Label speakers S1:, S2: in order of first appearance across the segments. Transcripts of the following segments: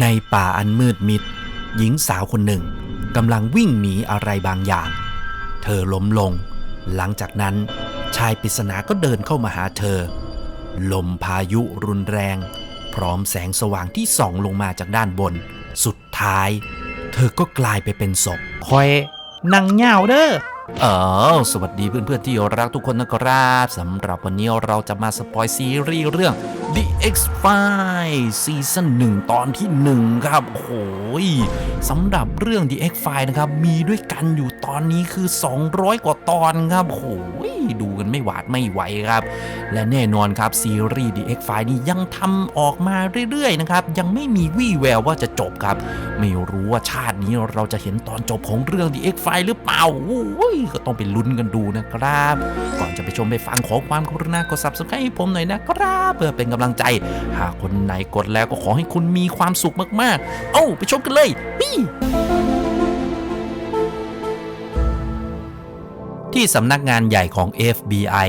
S1: ในป่าอันมืดมิด หญิงสาวคนหนึ่งกำลังวิ่งหนีอะไรบางอย่าง เธอล้มลง หลังจากนั้นชายปริศนาก็เดินเข้ามาหาเธอ ลมพายุรุนแรง พร้อมแสงสว่างที่ส่องลงมาจากด้านบน สุดท้าย เธอก็กลายไปเป็นศพ
S2: คอยนั่งเหงาเด้อ
S1: เออสวัสดีเพื่อนๆที่รักทุกคนนะครับสำหรับวันนี้เราจะมาสปอยซีรีส์เรื่อง The X-Files ซีซั่น1ตอนที่ 1 ครับโอ้โหยสำหรับเรื่อง The X-Files นะครับ มีด้วยกันอยู่ตอนนี้คือ 200 กว่าตอนครับโอ้โหยดู นไม่หวาดไม่ไหวครับ และแน่นอนครับซีรีส์ The X File นี่ยังทำออกมาเรื่อยๆนะครับยังไม่มีวี่แววว่าจะจบครับ ไม่รู้ว่าชาตินี้เราจะเห็นตอนจบของเรื่อง The X File หรือเปล่าโอ้ยก็ต้องไปลุ้นกันดูนะครับ ก่อนจะไปชมไปฟังขอความกรุณากด subscribe ให้ผมหน่อยนะครับ เพื่อเป็นกำลังใจ หากคนไหนกดแล้วก็ขอให้คุณมีความสุขมากๆ เอ้าไปชมกันเลยปี่ ที่สำนักงานใหญ่ของ FBI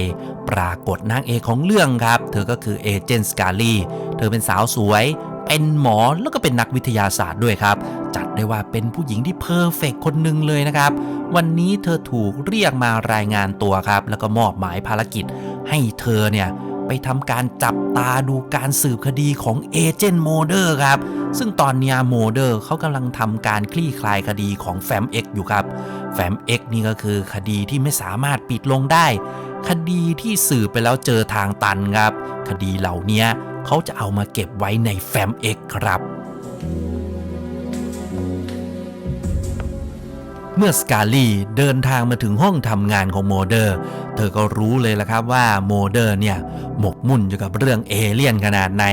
S1: ปรากฏนางเอกของเรื่องครับ เธอก็คือเอเจนต์สกาลีเธอเป็นสาวสวย เป็นหมอแล้วก็เป็นนักวิทยาศาสตร์ด้วยครับ จัดได้ว่าเป็นผู้หญิงที่เพอร์เฟกคนหนึ่งเลยนะครับ วันนี้เธอถูกเรียกมารายงานตัวครับ แล้วก็มอบหมายภารกิจ ให้เธอเนี่ยไปทำการจับตาดูการสืบคดีของเอเจนต์โมเดอร์ครับ ซึ่งตอนนี้โมเดอร์เขากำลังทำการคลี่คลายคดีของแฟมเอ็กอยู่ครับ แฟมเอ็กนี่ก็คือคดีที่ไม่สามารถปิดลงได้ คดีที่สืบไปแล้วเจอทางตันครับ คดีเหล่านี้เขาจะเอามาเก็บไว้ในแฟมเอ็กครับ เมื่อสกาลีเดินทางมาถึงห้องทำงานของโมเดอร์ เธอก็รู้เลยละครับว่าโมเดอร์เนี่ยหมกมุ่นอยู่กับเรื่องเอเลี่ยนขนาดไหน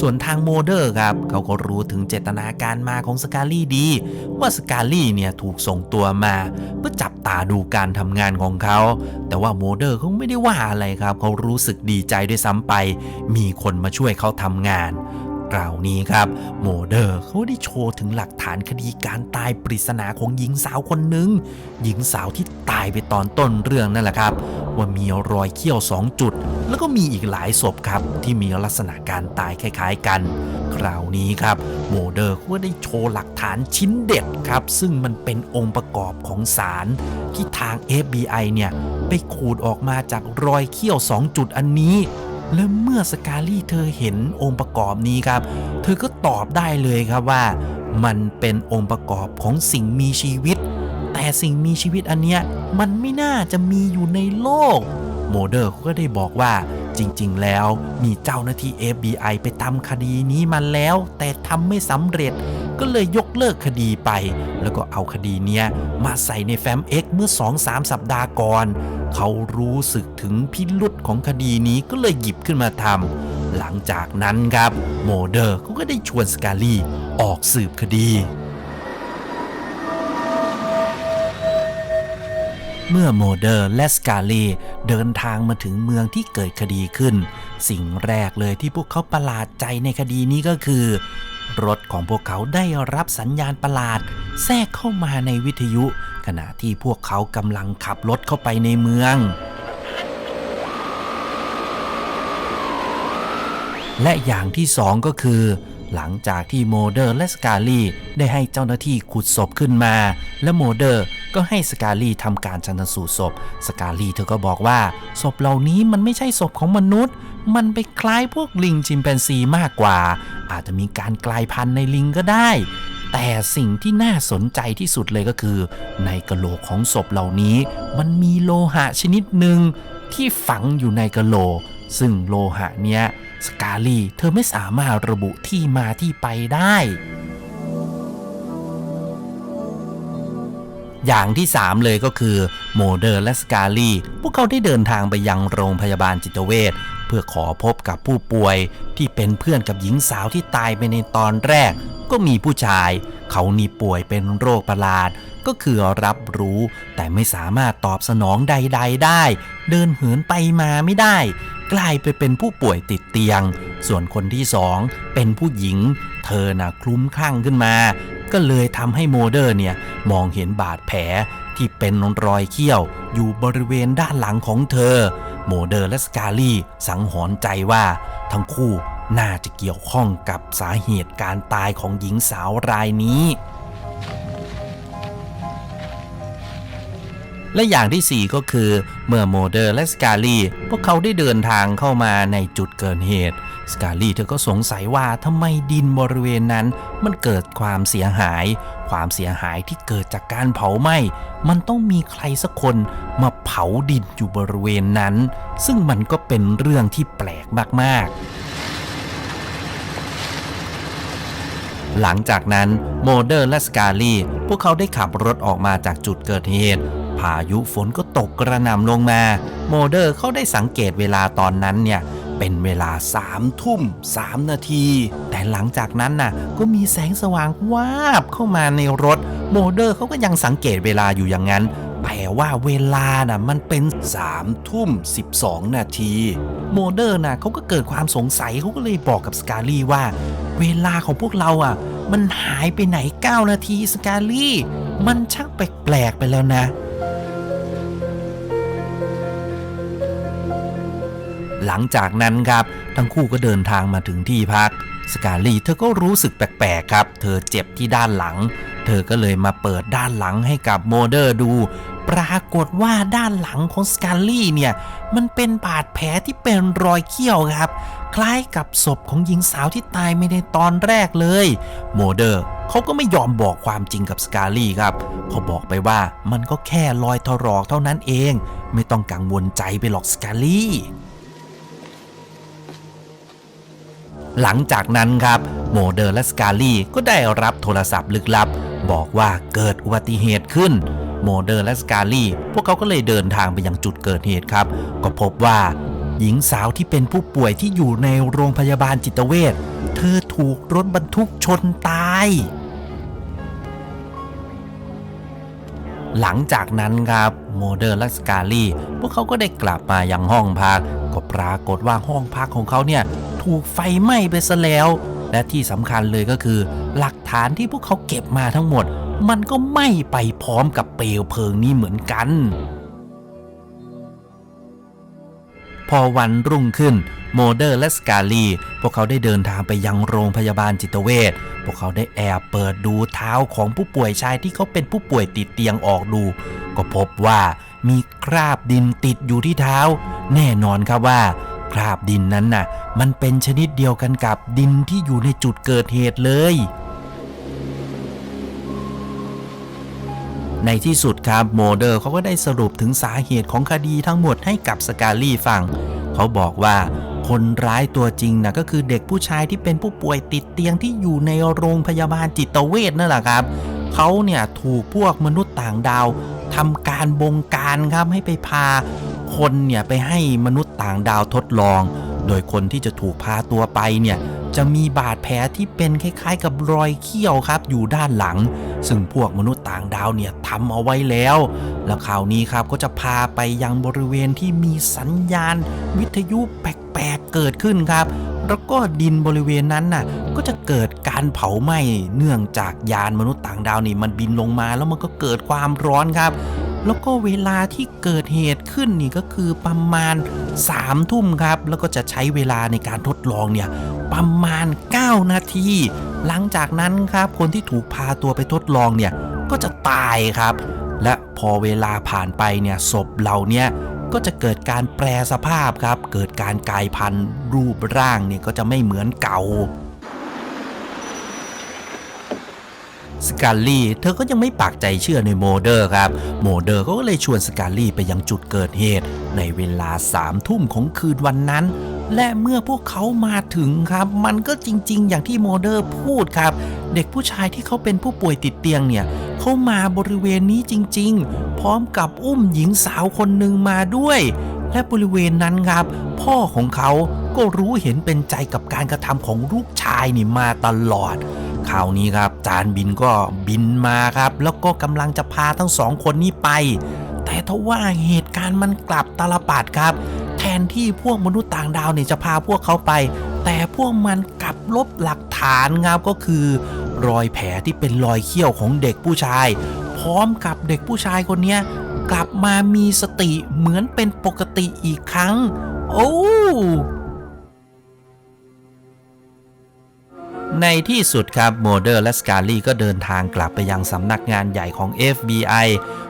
S1: ส่วนทางโมเดอร์ครับเขาก็รู้ถึงเจตนาการมาของสกาลีดี ว่าสกาลีเนี่ยถูกส่งตัวมา เพื่อจับตาดูการทำงานของเขา แต่ว่าโมเดอร์เขาไม่ได้ว่าอะไรครับ เขารู้สึกดีใจด้วยซ้ำไป มีคนมาช่วยเขาทำงาน กล่าวนี้ครับโมเดอร์เขาได้โชว์ถึงหลักฐานคดีการตายปริศนาของหญิงสาวคนหนึ่งหญิงสาวที่ตายไปตอนต้นเรื่องนั่นแหละครับ ว่ามีรอยเขี้ยวสองจุด แล้วก็มีอีกหลายศพครับ ที่มีลักษณะการตายคล้าย ๆ กัน คราวนี้ครับโมเดอร์ก็ได้โชว์หลักฐานชิ้นเด็ดครับ ซึ่งมันเป็นองค์ประกอบของสารที่ทาง FBI เนี่ยไปขูดออกมาจากรอยเขี้ยวสองจุดอันนี้ และเมื่อสกาลี่เธอเห็นองค์ประกอบนี้ครับ เธอก็ตอบได้เลยครับว่า มันเป็นองค์ประกอบของสิ่งมีชีวิต แต่สิ่งมีชีวิตอันเนี้ยมันไม่น่าจะมีอยู่ในโลก โมเดอร์ก็ได้บอกว่า จริงๆ แล้วมีเจ้าหน้าที่ FBI ไปทำคดีนี้มาแล้ว แต่ทำไม่สำเร็จก็เลยยกเลิกคดีไป แล้วก็เอาคดีเนี้ยมาใส่ในแฟ้ม X เมื่อ 2-3 สัปดาห์ก่อน เขารู้สึกถึงพิรุษของคดีนี้ก็เลยหยิบขึ้นมาทำหลังจากนั้นครับโมเดอร์ก็ได้ชวนสกาลีออกสืบคดี เมื่อโมเดอร์และสกาลีเดินทางมาถึงเมืองที่เกิดคดีขึ้น สิ่งแรกเลยที่พวกเขาประหลาดใจในคดีนี้ก็คือ รถของพวกเขาได้รับสัญญาณประหลาด แทรกเข้ามาในวิทยุ ขณะที่พวกเขากำลังขับรถเข้าไปในเมือง และอย่างที่สองก็คือ หลังจากที่โมเดอร์และสกาลีได้ให้เจ้าหน้าที่ขุดศพขึ้นมา และโมเดอร์ก็ให้สกาลีทำการชันสูตรศพ สกาลีเธอก็บอกว่า ศพเหล่านี้มันไม่ใช่ศพของมนุษย์ มันไปคล้ายพวกลิงชิมแปนซีมากกว่า อาจจะมีการกลายพันธุ์ในลิงก็ได้ แต่สิ่งที่น่าสนใจที่สุดเลยก็คือ ในกระโหลกของศพเหล่านี้ มันมีโลหะชนิดหนึ่งที่ฝังอยู่ในกระโหลก ซึ่งโลหะเนี้ยสกาลีเธอไม่สามารถระบุที่มาที่ไปได้ อย่างที่ 3 เลยก็คือโมเดอร์และสกาลีพวกเขาได้เดินทางไปยังโรงพยาบาลจิตเวชเพื่อขอพบกับผู้ป่วยที่เป็นเพื่อนกับหญิงสาวที่ตายไปในตอนแรก ก็มีผู้ชาย เขานี่ป่วยเป็นโรคประหลาด ก็คือรับรู้แต่ไม่สามารถตอบสนองใด ๆ ได้ เดินเหินไปมาไม่ได้ กลายไปเป็นผู้ป่วยติดเตียง ส่วนคนที่สองเป็นผู้หญิง เธอน่ะคลุ้มคลั่งขึ้นมา ก็เลยทำให้โมเดอร์เนี่ยมองเห็นบาดแผลที่เป็นรอยเขี้ยวอยู่บริเวณด้านหลังของเธอ โมเดอร์และสกาลี่สังหรณ์ใจว่าทั้งคู่น่าจะเกี่ยวข้องกับสาเหตุการตายของหญิงสาวรายนี้ และอย่างที่ 4 ก็คือ เมื่อโมเดอร์และสกาลีพวกเขาได้เดินทางเข้ามาในจุดเกิดเหตุ สกาลีเธอก็สงสัยว่าทำไมดินบริเวณนั้นมันเกิดความเสียหาย ความเสียหายที่เกิดจากการเผาไหม้มันต้องมีใครสักคนมาเผาดินอยู่บริเวณนั้น ซึ่งมันก็เป็นเรื่องที่แปลกมากๆหลังจากนั้นโมเดอร์และสกาลีพวกเขาได้ขับรถออกมาจากจุดเกิดเหตุ พายุฝนก็ตกกระหน่ำลงมา โมเดอร์เขาได้สังเกตเวลาตอนนั้นเนี่ย เป็นเวลาสามทุ่มสามนาที แต่หลังจากนั้นน่ะ ก็มีแสงสว่างวาบเข้ามาในรถ โมเดอร์เขาก็ยังสังเกตเวลาอยู่อย่างนั้นแต่ว่าเวลาน่ะมันเป็น3ทุ่ม12นาที โมเดอร์น่ะเขาก็เกิดความสงสัยเขาก็เลยบอกกับสกาลี่ว่า เวลาของพวกเราอะ มันหายไปไหน 9 นาทีสกาลี่ มันช่างแปลกๆไปแล้วนะ หลังจากนั้นครับ ทั้งคู่ก็เดินทางมาถึงที่พัก สกาลีเธอก็รู้สึกแปลกๆครับ เธอเจ็บที่ด้านหลัง เธอก็เลยมาเปิดด้านหลังให้กับโมเดอร์ดู ปรากฏว่าด้านหลังของสกาลี่เนี่ย มันเป็นบาดแผลที่เป็นรอยเขี้ยวครับ คล้ายกับศพของหญิงสาวที่ตายไม่ในตอนแรกเลย โมเดอร์เขาก็ไม่ยอมบอกความจริงกับสกาลี่ครับ เขาบอกไปว่ามันก็แค่รอยถลอกเท่านั้นเอง ไม่ต้องกังวลใจไปหรอกสกาลี่ หลังจากนั้นครับโมเดอร์และสกาลี่ก็ได้รับโทรศัพท์ลึกลับ บอกว่าเกิดอุบัติเหตุขึ้นโมเดอร์และสกาลี่พวกเขาก็เลยเดินทางไปยังจุดเกิดเหตุครับ ก็พบว่าหญิงสาวที่เป็นผู้ป่วยที่อยู่ในโรงพยาบาลจิตเวชเธอถูกรถบรรทุกชนตาย หลังจากนั้นครับโมเดอร์และสกาลี่พวกเขาก็ได้กลับมายังห้องพักก็ปรากฏว่าห้องพักของเขาเนี่ย ถูกไฟไหม้ไปซะแล้ว และที่สำคัญเลยก็คือ หลักฐานที่พวกเขาเก็บมาทั้งหมด มันก็ไหม้ไปพร้อมกับเปลวเพลิงนี้เหมือนกัน พอวันรุ่งขึ้นโมเดอร์และสกาลี พวกเขาได้เดินทางไปยังโรงพยาบาลจิตเวช พวกเขาได้แอบเปิดดูเท้าของผู้ป่วยชายที่เขาเป็นผู้ป่วยติดเตียงออกดู ก็พบว่ามีคราบดินติดอยู่ที่เท้า แน่นอนครับว่า คราบดินนั้นน่ะ มันเป็นชนิดเดียวกันกับดินที่อยู่ในจุดเกิดเหตุเลย ในที่สุดครับโมเดอร์เขาก็ได้สรุปถึงสาเหตุของคดีทั้งหมดให้กับสกาลี่ฟัง เขาบอกว่าคนร้ายตัวจริงนะก็คือเด็กผู้ชายที่เป็นผู้ป่วยติดเตียงที่อยู่ในโรงพยาบาลจิตเวชนั่นแหละครับ เขาเนี่ยถูกพวกมนุษย์ต่างดาวทำการบงการครับให้ไปพา คนเนี่ยไปให้มนุษย์ต่างดาวทดลอง โดยคนที่จะถูกพาตัวไปเนี่ยจะมีบาดแผลที่เป็นคล้ายๆ กับรอยเขี้ยวครับอยู่ด้านหลัง ซึ่งพวกมนุษย์ต่างดาวเนี่ยทำเอาไว้แล้ว แล้วคราวนี้ครับก็จะพาไปยังบริเวณที่มีสัญญาณ วิทยุแปลกๆเกิดขึ้นครับ แล้วก็ดินบริเวณนั้นน่ะก็จะเกิดการเผาไหม้เนื่องจากยานมนุษย์ต่างดาวนี่มันบินลงมาแล้วมันก็เกิดความร้อนครับ แล้วก็เวลาที่เกิดเหตุขึ้นนี่ก็คือประมาณ3ามทุ่มครับ แล้วก็จะใช้เวลาในการทดลองเนี่ยประมาณ 9 นาที หลังจากนั้นครับคนที่ถูกพาตัวไปทดลองเนี่ยก็จะตายครับ และพอเวลาผ่านไปเนี่ยศพเหล่านี้ก็จะเกิดการแปรสภาพครับ เกิดการกลายพันธุ์รูปร่างเนี่ยก็จะไม่เหมือนเก่า สกาลี่เธอก็ยังไม่ปากใจเชื่อในโมเดอร์ครับ โมเดอร์เขาก็เลยชวนสกาลี่ไปยังจุดเกิดเหตุ ในเวลาสามทุ่มของคืนวันนั้น และเมื่อพวกเขามาถึงครับ มันก็จริงๆ อย่างที่โมเดอร์พูดครับ เด็กผู้ชายที่เขาเป็นผู้ป่วยติดเตียงเนี่ยเขามาบริเวณนี้จริงๆ พร้อมกับอุ้มหญิงสาวคนหนึ่งมาด้วย และบริเวณนั้นครับ พ่อของเขาก็รู้เห็นเป็นใจกับการกระทำของลูกชายนี่มาตลอด คราวนี้ครับจานบินก็บินมาครับ แล้วก็กำลังจะพาทั้งสองคนนี้ไป แต่ทว่าเหตุการณ์มันกลับตาลปัดครับ แทนที่พวกมนุษย์ต่างดาวเนี่ยจะพาพวกเขาไป แต่พวกมันกลับลบหลักฐานครับก็คือ รอยแผลที่เป็นรอยเขี้ยวของเด็กผู้ชาย พร้อมกับเด็กผู้ชายคนนี้กลับมามีสติเหมือนเป็นปกติอีกครั้ง โอ้ ในที่สุดครับโมเดอร์และสกาลี่ก็เดินทางกลับไปยังสำนักงานใหญ่ของ FBI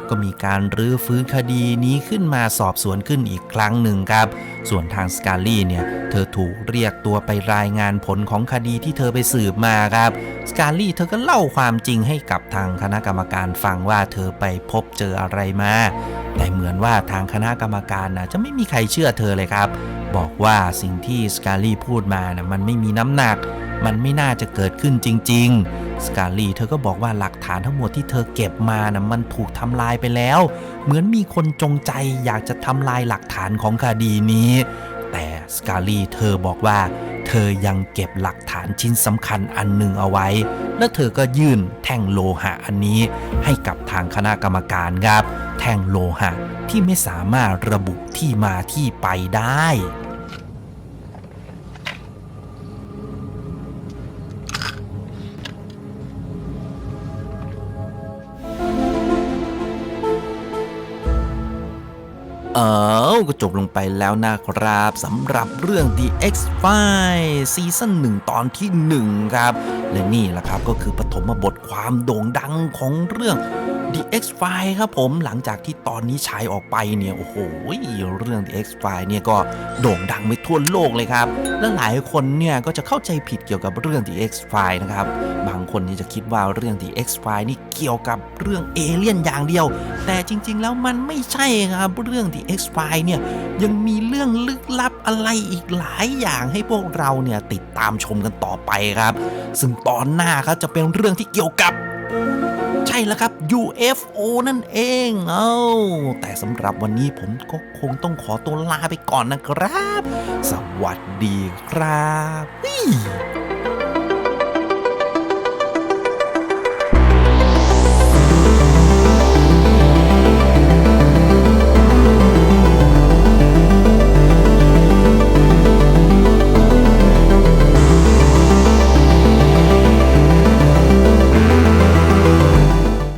S1: ก็มีการรื้อฟื้นคดีนี้ขึ้นมาสอบสวนขึ้นอีกครั้งหนึ่งครับ ส่วนทางสกาลี่เนี่ย เธอถูกเรียกตัวไปรายงานผลของคดีที่เธอไปสืบมาครับ สกาลี่เธอก็เล่าความจริงให้กับทางคณะกรรมการฟังว่าเธอไปพบเจออะไรมา แต่เหมือนว่าทางคณะกรรมการนะจะไม่มีใครเชื่อเธอเลยครับ บอกว่าสิ่งที่สกาลี่พูดมานะมันไม่มีน้ำหนัก มันไม่น่าจะเกิดขึ้นจริง ๆ สกาลีเธอก็บอกว่าหลักฐานทั้งหมดที่เธอเก็บมานะมันถูกทำลายไปแล้ว เหมือนมีคนจงใจอยากจะทำลายหลักฐานของคดีนี้ แต่สกาลีเธอบอกว่า เธอยังเก็บหลักฐานชิ้นสำคัญอันหนึ่งเอาไว้ แล้วเธอก็ยื่นแท่งโลหะอันนี้ ให้กับทางคณะกรรมการครับ แท่งโลหะที่ไม่สามารถระบุที่มาที่ไปได้ เออก็จบลงไปแล้วนะครับสำหรับเรื่อง t e X File ซีซั่นหนึ่งตอนที่ 1 ครับ และนี่แหละครับก็คือปฐมบทความโด่งดังของเรื่อง The X File ครับผมหลังจากที่ตอนนี้ฉายออกไปเนี่ยโอ้โหเรื่อง The X File เนี่ยก็โด่งดังไปทั่วโลกเลยครับและหลายคนเนี่ยก็จะเข้าใจผิดเกี่ยวกับเรื่อง The X File นะครับบางคนนี่จะคิดว่าเรื่อง The X File นี่เกี่ยวกับเรื่องเอเลี่ยนอย่างเดียว แต่จริง ๆ แล้วมันไม่ใช่ครับเรื่อง The X File เนี่ยยังมีเรื่องลึกลับอะไรอีกหลายอย่างให้พวกเราเนี่ยติดตามชมกันต่อไปครับ ซึ่งตอนหน้าครับจะเป็นเรื่องที่เกี่ยวกับ ช่แล้วครับ UFO นั่นเอง เอ้าแต่สำหรับวันนี้ผมก็คงต้องขอตัวลาไปก่อนนะครับ สวัสดีครับ